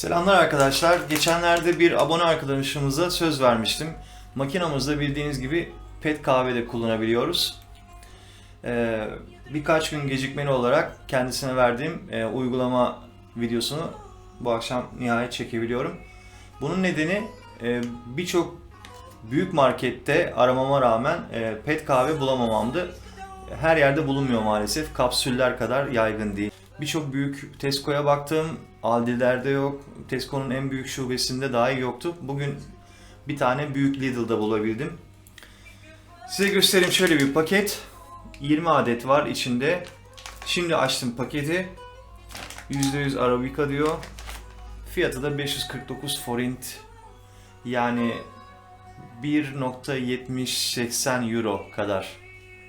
Selamlar arkadaşlar. Geçenlerde bir abone arkadaşımıza söz vermiştim. Makinamızda bildiğiniz gibi pet kahvede kullanabiliyoruz. Ee, birkaç gün gecikmeli olarak kendisine verdiğim e, uygulama videosunu bu akşam nihayet çekebiliyorum. Bunun nedeni e, birçok büyük markette aramama rağmen e, pet kahve bulamamamdı. Her yerde bulunmuyor maalesef. Kapsüller kadar yaygın değil. Birçok büyük Tesco'ya baktım. Aldi'lerde yok. Tesco'nun en büyük şubesinde dahi yoktu. Bugün bir tane büyük Lidl'da bulabildim. Size göstereyim şöyle bir paket. 20 adet var içinde. Şimdi açtım paketi. %100 Arabica diyor. Fiyatı da 549 forint. Yani 1.70-80 euro kadar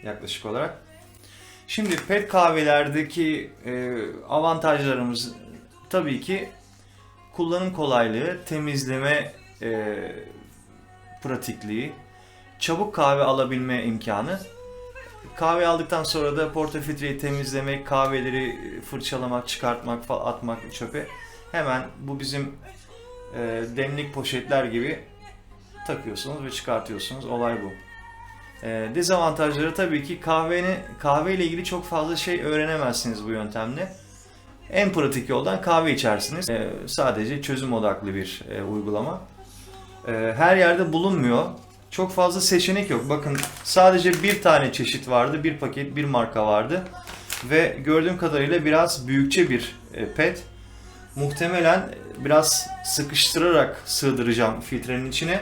yaklaşık olarak. Şimdi pet kahvelerdeki e, avantajlarımız tabii ki kullanım kolaylığı, temizleme e, pratikliği, çabuk kahve alabilme imkanı. Kahve aldıktan sonra da portafiltreyi temizlemek, kahveleri fırçalamak, çıkartmak, atmak çöpe. Hemen bu bizim e, demlik poşetler gibi takıyorsunuz ve çıkartıyorsunuz. Olay bu. E, dezavantajları tabii ki kahveni kahve ile ilgili çok fazla şey öğrenemezsiniz bu yöntemle. En pratik yoldan kahve içersiniz. E, sadece çözüm odaklı bir e, uygulama. E, her yerde bulunmuyor. Çok fazla seçenek yok. Bakın sadece bir tane çeşit vardı, bir paket, bir marka vardı. Ve gördüğüm kadarıyla biraz büyükçe bir e, pet. Muhtemelen biraz sıkıştırarak sığdıracağım filtrenin içine.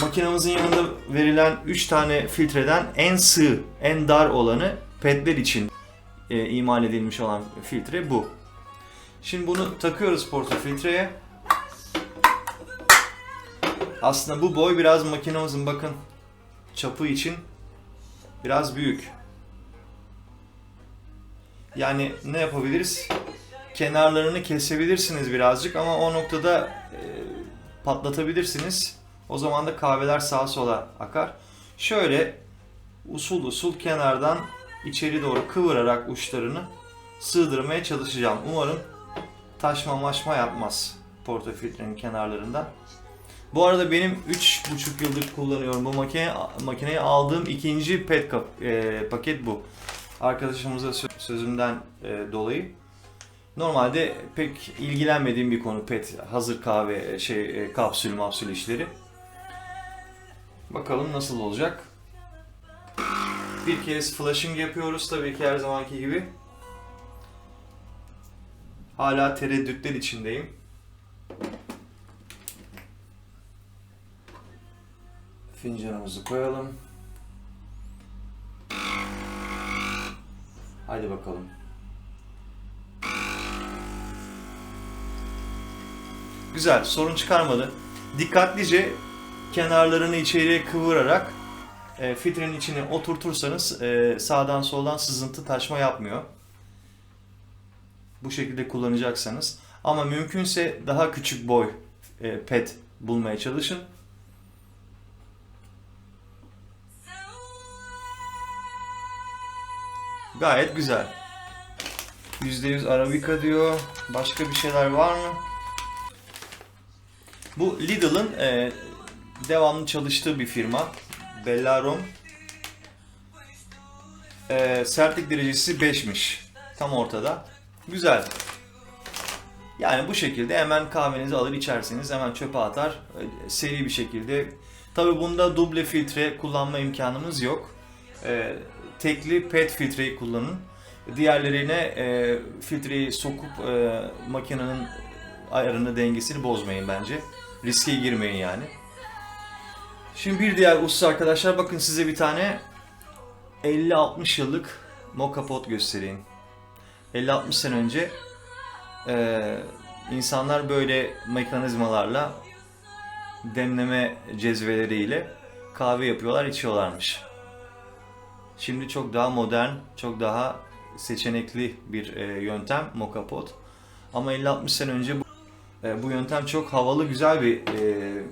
Makinamızın yanında verilen 3 tane filtreden en sığ, en dar olanı petler için e, imal edilmiş olan filtre bu. Şimdi bunu takıyoruz portafiltreye. Aslında bu boy biraz makinamızın bakın çapı için biraz büyük. Yani ne yapabiliriz? Kenarlarını kesebilirsiniz birazcık ama o noktada e, patlatabilirsiniz. O zaman da kahveler sağa sola akar. Şöyle usul usul kenardan içeri doğru kıvırarak uçlarını sığdırmaya çalışacağım. Umarım taşma maşma yapmaz portafiltrenin kenarlarından. Bu arada benim 3,5 yıldır kullanıyorum bu makine makineyi aldığım ikinci pet kap, e, paket bu. Arkadaşımıza sö- sözümden e, dolayı. Normalde pek ilgilenmediğim bir konu pet hazır kahve şey e, kapsül mapsül işleri. Bakalım nasıl olacak. Bir kez flashing yapıyoruz tabii ki her zamanki gibi. Hala tereddütler içindeyim. Fincanımızı koyalım. Haydi bakalım. Güzel, sorun çıkarmadı. Dikkatlice kenarlarını içeriye kıvırarak e, filtrenin içine oturtursanız e, sağdan soldan sızıntı taşma yapmıyor. Bu şekilde kullanacaksanız. Ama mümkünse daha küçük boy e, pet bulmaya çalışın. Gayet güzel. %100 Arabica diyor. Başka bir şeyler var mı? Bu Lidl'ın e, devamlı çalıştığı bir firma. Bellarom. E, sertlik derecesi 5'miş. Tam ortada. Güzel. Yani bu şekilde hemen kahvenizi alır içersiniz. Hemen çöpe atar. Seri bir şekilde. Tabi bunda duble filtre kullanma imkanımız yok. E, tekli PET filtreyi kullanın. Diğerlerine e, filtreyi sokup e, makinenin ayarını dengesini bozmayın bence. Riske girmeyin yani. Şimdi bir diğer husus arkadaşlar bakın size bir tane 50-60 yıllık moka pot göstereyim. 50-60 sene önce e, insanlar böyle mekanizmalarla demleme cezveleriyle kahve yapıyorlar, içiyorlarmış. Şimdi çok daha modern, çok daha seçenekli bir e, yöntem moka pot. Ama 50-60 sene önce bu, e, bu yöntem çok havalı, güzel bir e,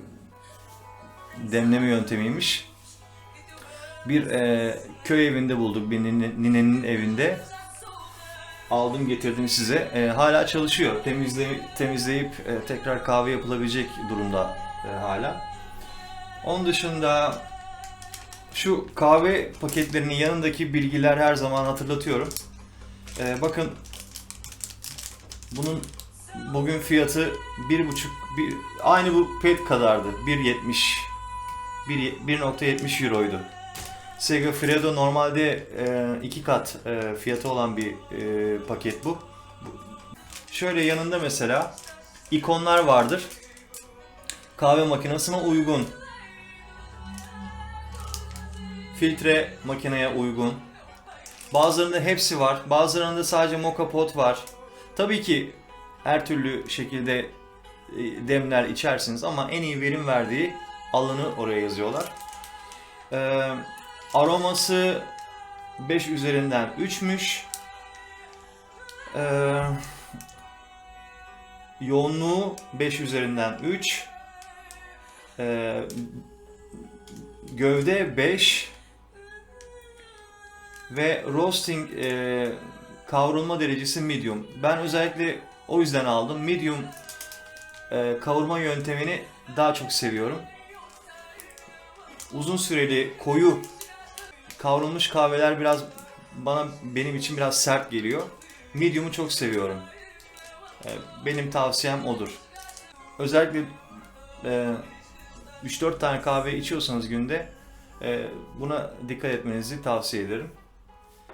demleme yöntemiymiş. Bir e, köy evinde bulduk, bir nine- ninenin evinde. aldım getirdim size. E, hala çalışıyor. Temizle, temizleyip e, tekrar kahve yapılabilecek durumda e, hala. Onun dışında şu kahve paketlerinin yanındaki bilgiler her zaman hatırlatıyorum. E, bakın bunun bugün fiyatı bir buçuk bir, aynı bu pet kadardı. 1.70 1 1.70 euroydu. Sega Fredo normalde e, iki kat e, fiyatı olan bir e, paket bu. Şöyle yanında mesela ikonlar vardır. Kahve makinesine uygun. Filtre makineye uygun. Bazılarında hepsi var. Bazılarında sadece moka pot var. Tabii ki her türlü şekilde e, demler içersiniz ama en iyi verim verdiği alanı oraya yazıyorlar. Ee, aroması 5 üzerinden 3'müş. Ee, yoğunluğu 5 üzerinden 3. Ee, gövde 5 ve roasting e, kavrulma derecesi medium. Ben özellikle o yüzden aldım. Medium e, kavurma yöntemini daha çok seviyorum. Uzun süreli koyu kavrulmuş kahveler biraz bana benim için biraz sert geliyor. Medium'u çok seviyorum. E, benim tavsiyem odur. Özellikle e, 3-4 tane kahve içiyorsanız günde e, buna dikkat etmenizi tavsiye ederim.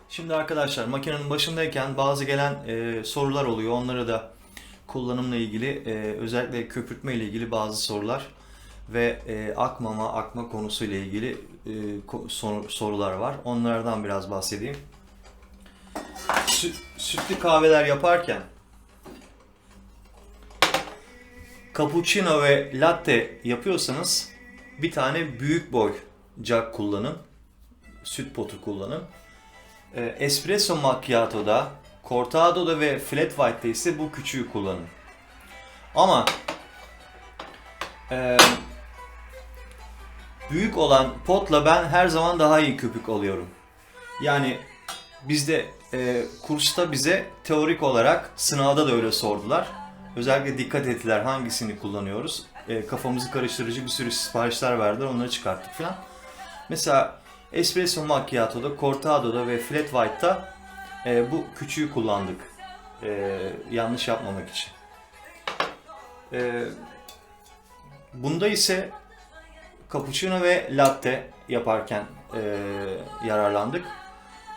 Şimdi arkadaşlar makinenin başındayken bazı gelen e, sorular oluyor. Onları da kullanımla ilgili e, özellikle köpürtme ile ilgili bazı sorular ve e, akmama akma konusu ile ilgili e, sor- sorular var. Onlardan biraz bahsedeyim. Sü- sütlü kahveler yaparken cappuccino ve latte yapıyorsanız bir tane büyük boy jug kullanın. Süt potu kullanın. E, espresso macchiato'da, cortado'da ve flat white'de ise bu küçüğü kullanın. Ama e, büyük olan potla ben her zaman daha iyi köpük alıyorum. Yani bizde e, kursta bize teorik olarak sınavda da öyle sordular. Özellikle dikkat ettiler hangisini kullanıyoruz. E, kafamızı karıştırıcı bir sürü siparişler verdiler onları çıkarttık falan. Mesela Espresso Macchiato'da, Cortado'da ve Flat White'da e, bu küçüğü kullandık. E, yanlış yapmamak için. E, bunda ise cappuccino ve latte yaparken e, yararlandık.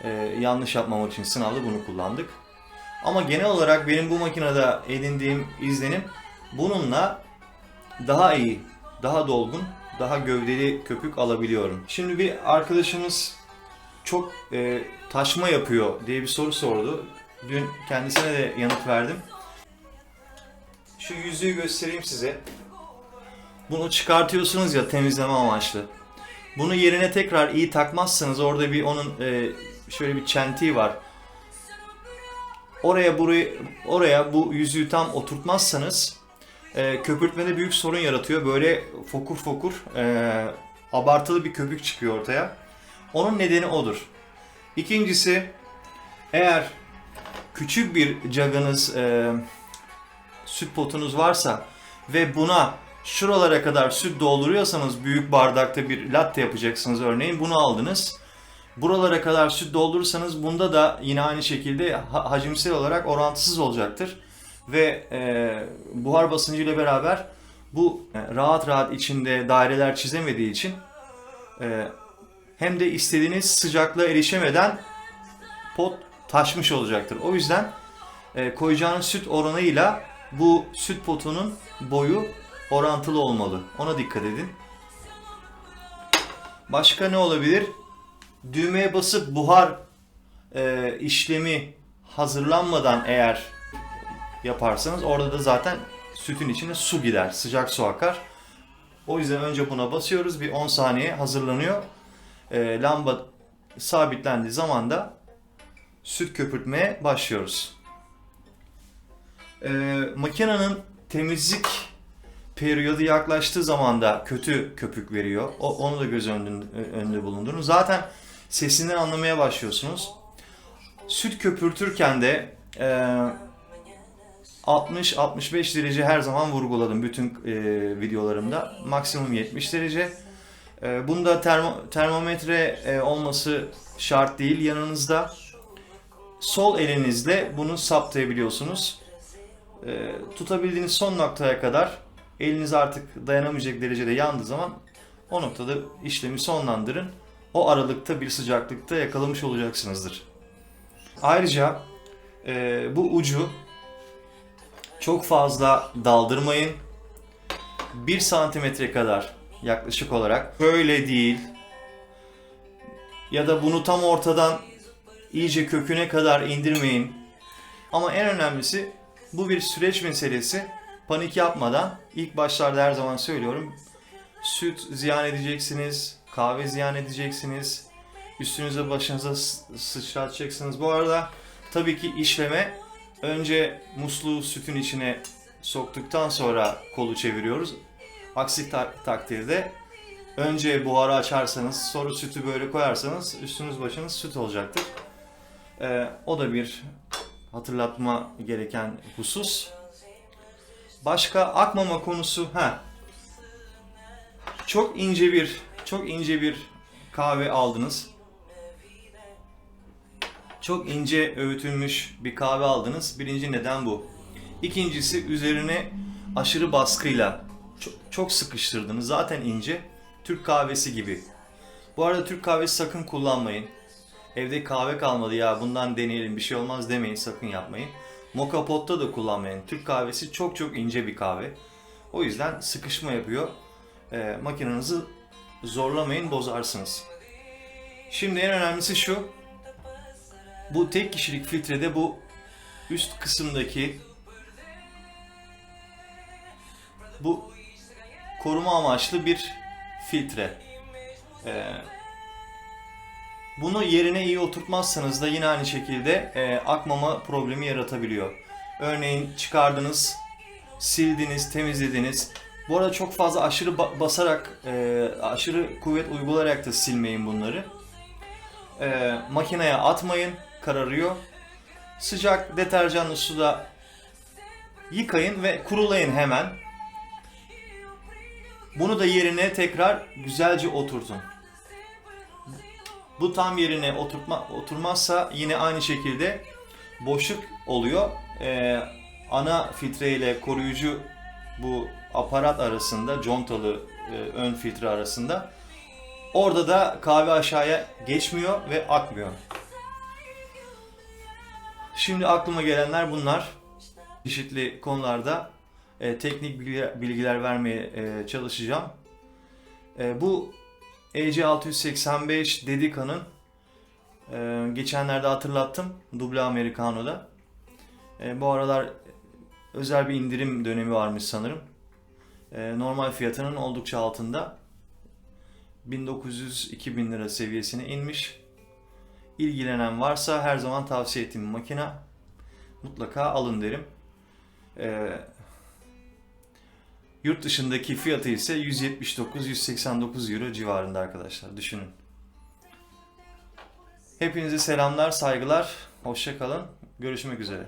E, yanlış yapmamak için sınavda bunu kullandık. Ama genel olarak benim bu makinede edindiğim izlenim bununla daha iyi, daha dolgun, daha gövdeli köpük alabiliyorum. Şimdi bir arkadaşımız çok e, taşma yapıyor diye bir soru sordu. Dün kendisine de yanıt verdim. Şu yüzüğü göstereyim size. Bunu çıkartıyorsunuz ya temizleme amaçlı. Bunu yerine tekrar iyi takmazsanız orada bir onun e, şöyle bir çentiği var. Oraya burayı oraya bu yüzüğü tam oturtmazsanız e, köpürtmede büyük sorun yaratıyor. Böyle fokur fokur e, abartılı bir köpük çıkıyor ortaya. Onun nedeni odur. İkincisi eğer küçük bir cagınız e, süt potunuz varsa ve buna şuralara kadar süt dolduruyorsanız büyük bardakta bir latte yapacaksınız örneğin bunu aldınız. Buralara kadar süt doldurursanız bunda da yine aynı şekilde ha- hacimsel olarak orantısız olacaktır. Ve e, buhar basıncı ile beraber bu e, rahat rahat içinde daireler çizemediği için e, hem de istediğiniz sıcaklığa erişemeden pot taşmış olacaktır. O yüzden e, koyacağınız süt oranıyla bu süt potunun boyu orantılı olmalı. Ona dikkat edin. Başka ne olabilir? Düğmeye basıp buhar e, işlemi hazırlanmadan eğer yaparsanız orada da zaten sütün içine su gider. Sıcak su akar. O yüzden önce buna basıyoruz. Bir 10 saniye hazırlanıyor. E, lamba sabitlendiği zaman da süt köpürtmeye başlıyoruz. E, makinenin temizlik periyodu yaklaştığı zaman da kötü köpük veriyor. O, onu da göz önünde, önünde bulundurun. Zaten sesinden anlamaya başlıyorsunuz. Süt köpürtürken de Ee, 60-65 derece her zaman vurguladım bütün e, videolarımda. Maksimum 70 derece. E, bunda termo- termometre e, olması şart değil yanınızda. Sol elinizle bunu saptayabiliyorsunuz. E, tutabildiğiniz son noktaya kadar eliniz artık dayanamayacak derecede yandığı zaman o noktada işlemi sonlandırın. O aralıkta bir sıcaklıkta yakalamış olacaksınızdır. Ayrıca e, bu ucu çok fazla daldırmayın. 1 santimetre kadar yaklaşık olarak. Böyle değil. Ya da bunu tam ortadan iyice köküne kadar indirmeyin. Ama en önemlisi bu bir süreç meselesi. Panik yapmadan ilk başlarda her zaman söylüyorum. Süt ziyan edeceksiniz, kahve ziyan edeceksiniz. Üstünüze başınıza sı- sıçratacaksınız. Bu arada tabii ki işleme önce musluğu sütün içine soktuktan sonra kolu çeviriyoruz. Aksi ta- takdirde önce buharı açarsanız sonra sütü böyle koyarsanız üstünüz başınız süt olacaktır. Ee, o da bir hatırlatma gereken husus. Başka akmama konusu ha. Çok ince bir çok ince bir kahve aldınız. Çok ince öğütülmüş bir kahve aldınız. Birinci neden bu. İkincisi üzerine aşırı baskıyla çok, çok sıkıştırdınız. Zaten ince. Türk kahvesi gibi. Bu arada Türk kahvesi sakın kullanmayın. Evde kahve kalmadı ya bundan deneyelim bir şey olmaz demeyin sakın yapmayın. Moka potta da kullanmayın. Türk kahvesi çok çok ince bir kahve. O yüzden sıkışma yapıyor. Ee, makinenizi zorlamayın bozarsınız. Şimdi en önemlisi şu. Bu tek kişilik filtrede bu üst kısımdaki bu koruma amaçlı bir filtre. Ee, bunu yerine iyi oturtmazsanız da yine aynı şekilde e, akmama problemi yaratabiliyor. Örneğin çıkardınız, sildiniz, temizlediniz. Bu arada çok fazla aşırı ba- basarak, e, aşırı kuvvet uygulayarak da silmeyin bunları. E, makineye atmayın, kararıyor. Sıcak deterjanlı suda yıkayın ve kurulayın hemen. Bunu da yerine tekrar güzelce oturtun. Bu tam yerine oturtma, oturmazsa yine aynı şekilde boşluk oluyor. Ee, ana filtre ile koruyucu bu aparat arasında, contalı e, ön filtre arasında. Orada da kahve aşağıya geçmiyor ve akmıyor. Şimdi aklıma gelenler bunlar. Çeşitli konularda e, teknik bilgiler, bilgiler vermeye e, çalışacağım. E, bu EC685 Dedica'nın e, geçenlerde hatırlattım Duble Americano'da. E, bu aralar özel bir indirim dönemi varmış sanırım. E, normal fiyatının oldukça altında. 1900-2000 lira seviyesine inmiş. İlgilenen varsa her zaman tavsiye ettiğim makine mutlaka alın derim. E, Yurt dışındaki fiyatı ise 179-189 euro civarında arkadaşlar düşünün. Hepinize selamlar, saygılar, hoşça kalın. Görüşmek üzere.